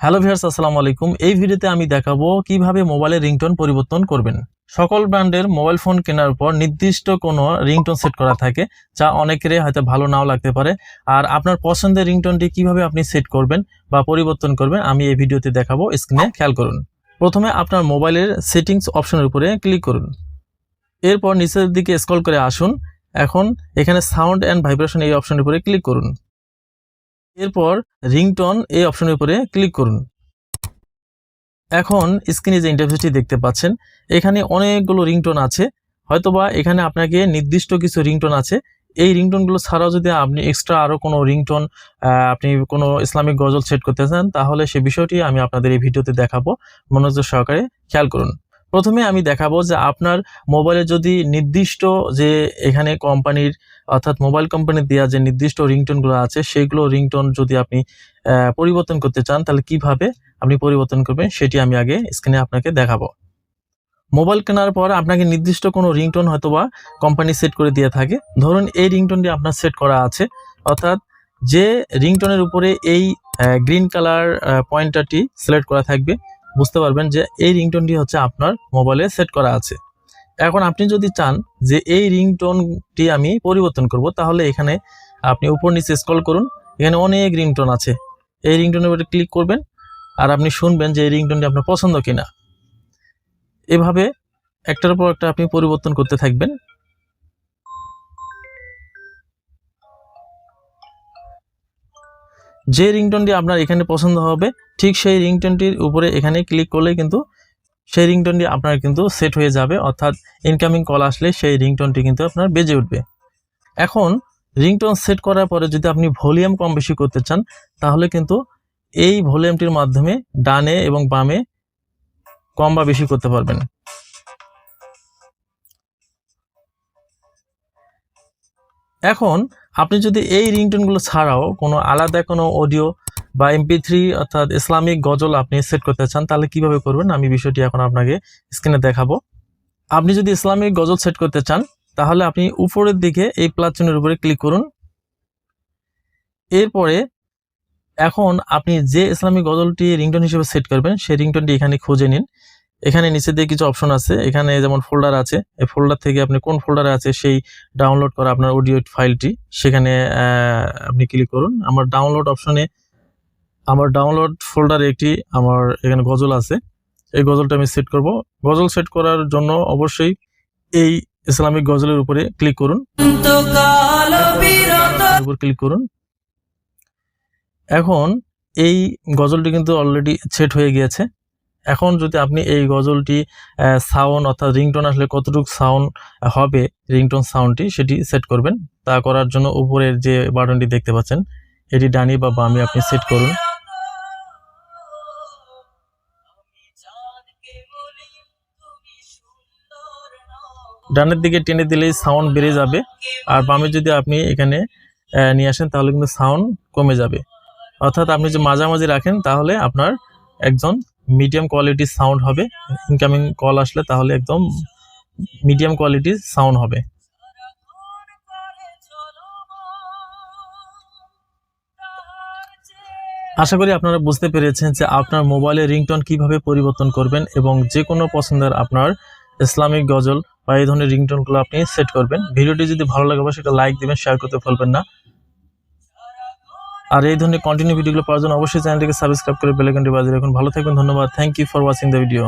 Hello viewers, আসসালামু আলাইকুম। এই ভিডিওতে আমি দেখাবো কীভাবে মোবাইলের রিংটোন পরিবর্তন করবেন। সকল ব্র্যান্ডের মোবাইল ফোন কেনার পর নির্দিষ্ট কোনো রিংটোন সেট করা থাকে, যা অনেকেরই হয়তো ভালো নাও লাগতে পারে। আর আপনার পছন্দের রিংটোনটি কীভাবে আপনি সেট করবেন বা পরিবর্তন করবেন, আমি এই ভিডিওতে দেখাবো। স্ক্রিনে খেয়াল করুন। প্রথমে আপনার মোবাইলের সেটিংস অপশনের উপরে ক্লিক করুন। এরপর নিচের দিকে স্ক্রল করে আসুন। এখন এখানে সাউন্ড অ্যান্ড ভাইব্রেশন এই অপশনের উপরে ক্লিক করুন। এরপর রিংটোন এই অপশনের উপরে ক্লিক করুন। এখন স্ক্রিনে যে ইন্টারফেসটি দেখতে পাচ্ছেন, এখানে অনেকগুলো রিংটোন আছে। হয়তোবা এখানে আপনাকে নির্দিষ্ট কিছু রিংটোন আছে। এই রিংটোনগুলো ছাড়াও যদি আপনি এক্সট্রা আরও কোনো রিংটোন আপনি কোনো ইসলামিক গজল সেট করতে চান, তাহলে সে বিষয়টি আমি আপনাদের এই ভিডিওতে দেখাবো। মনোযোগ সহকারে খেয়াল করুন। প্রথমে আমি দেখাবো যে আপনার মোবাইলে যদি নির্দিষ্ট যে এখানে কোম্পানির অর্থাৎ মোবাইল কোম্পানির দেওয়া যে নির্দিষ্ট রিংটোনগুলো আছে সেগুলো রিংটোন যদি আপনি পরিবর্তন করতে চান, তাহলে কীভাবে আপনি পরিবর্তন করবেন সেটি আমি আগে স্ক্রিনে আপনাকে দেখাবো। মোবাইল কেনার পর আপনাকে নির্দিষ্ট কোনো রিংটোন হয়তো বা কোম্পানি সেট করে দিয়ে থাকে। ধরুন এই রিংটোনটি আপনার সেট করা আছে, অর্থাৎ যে রিংটোনের উপরে এই গ্রিন কালার পয়েন্টারটি সিলেক্ট করা থাকবে। বুঝতে পারবেন যে এই রিংটোনটি হচ্ছে আপনার মোবাইলে সেট করা আছে। এখন আপনি যদি চান যে এই রিংটোনটি আমি পরিবর্তন করব, তাহলে এখানে আপনি উপর নিচে স্ক্রল করুন, এখানে অনেক রিংটোন আছে। এই রিংটোনের উপরে ক্লিক করবেন আর আপনি শুনবেন যে এই রিংটোনটি আপনার পছন্দ কিনা। এভাবে একটার পর একটা আপনি পরিবর্তন করতে থাকবেন। যে রিংটোনটি আপনার এখানে পছন্দ হবে, ঠিক সেই রিংটোনটির উপরে এখানে ক্লিক করলে কিন্তু সেই রিংটোনটি আপনার কিন্তু সেট হয়ে যাবে, অর্থাৎ ইনকামিং কল আসলে সেই রিংটোনটি কিন্তু আপনার বেজে উঠবে। এখন রিংটোন সেট করার পরে যদি আপনি ভলিউম কম বেশি করতে চান, তাহলে কিন্তু এই ভলিউমটির মাধ্যমে ডানে এবং বামে কম বা বেশি করতে পারবেন। এখন আপনি যদি এই রিংটোনগুলো ছাড়াও কোনো আলাদা কোনো অডিও বা এমপি থ্রি অর্থাৎ ইসলামিক গজল আপনি সেট করতে চান, তাহলে কীভাবে করবেন? আমি বিষয়টি এখন আপনাকে স্ক্রিনে দেখাবো। আপনি যদি ইসলামিক গজল সেট করতে চান, তাহলে আপনি উপরের দিকে এই প্লাস চিহ্নের উপরে ক্লিক করুন। এরপরে এখন আপনি যে ইসলামিক গজলটি রিংটোন হিসেবে সেট করবেন, সেই রিংটোনটি এখানে খুঁজে নিন। এখানে নিচে দিয়ে কিছু অপশন আছে। এখানে যেমন ফোল্ডার আছে এই ফোল্ডার থেকে আপনি কোন ফোল্ডারে আছে সেই ডাউনলোড করা আপনার অডিও ফাইলটি সেখানে আপনি ক্লিক করুন। আমার ডাউনলোড অপশনে আমার ডাউনলোড ফোল্ডারে একটি আমার এখানে গজল আছে। এই গজলটা আমি সেট করব। গজল সেট করার জন্য অবশ্যই এই ইসলামিক গজলের উপরে ক্লিক করুন। উপর ক্লিক করুন। এখন এই গজলটি কিন্তু অলরেডি সেট হয়ে গিয়েছে। এখন যদি আপনি এই গজলটি সাউন্ড অর্থাৎ রিংটোন আসলে কতটুকু সাউন্ড হবে রিংটোন সাউন্ডটি সেটি সেট করবেন। তা করার জন্য উপরের যে বাটনটি দেখতে পাচ্ছেন, এটি ডানি বা বামে আপনি সেট করুন। ডানের দিকে টেনে দিলেই সাউন্ড বেড়ে যাবে আর বামে যদি আপনি এখানে নিয়ে আসেন তাহলে কিন্তু সাউন্ড কমে যাবে। অর্থাৎ আপনি যে মাঝামাঝি রাখেন তাহলে আপনার একজন মিডিয়াম কোয়ালিটির সাউন্ড হবে। ইনকামিং কল আসলে তাহলে একদম মিডিয়াম কোয়ালিটির সাউন্ড হবে। আশা করি আপনারা বুঝতে পেরেছেন যে আপনার মোবাইলের রিংটোন কীভাবে পরিবর্তন করবেন এবং যে কোনো পছন্দের আপনার ইসলামিক গজল বা এই ধরনের রিংটোনগুলো আপনি সেট করবেন। ভিডিওটি যদি ভালো লাগে একটা লাইক দিবেন শেয়ার করতে ভুলবেন না। আর এই ধরনের কন্টিনিউ ভিডিওগুলো পাওয়ার জন্য অবশ্যই চ্যানেলটিকে সাবস্ক্রাইব করে বেলাইকনটি বাজিয়ে রাখুন। ভালো থাকবেন, ধন্যবাদ। Thank you for watching the video